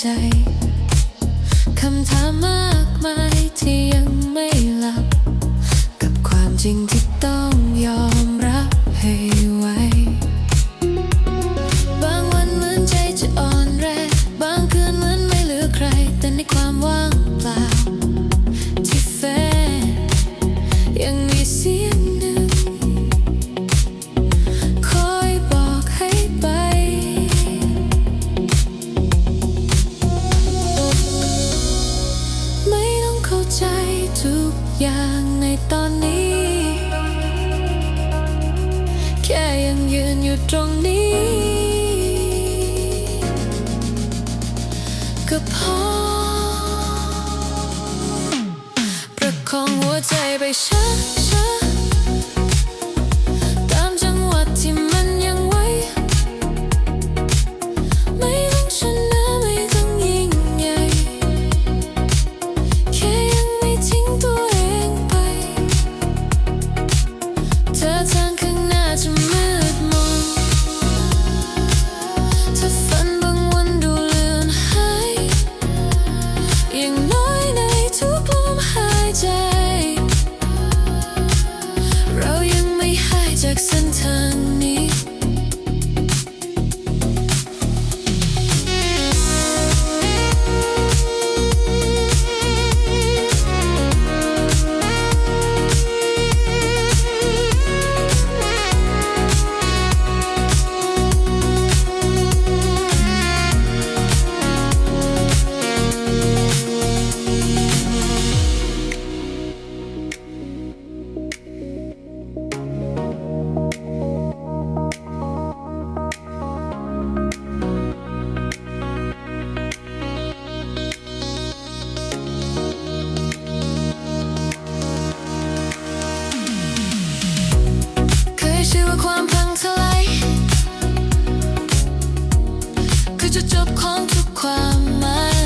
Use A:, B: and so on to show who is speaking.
A: ใจ คำถามมากมายที่ยังไม่หลับ กับความจริงที่ต้องยอม ตรงนี้ ก็พอ ประคองหัวใจไปช้า คือจุดจบของทุกความหมาย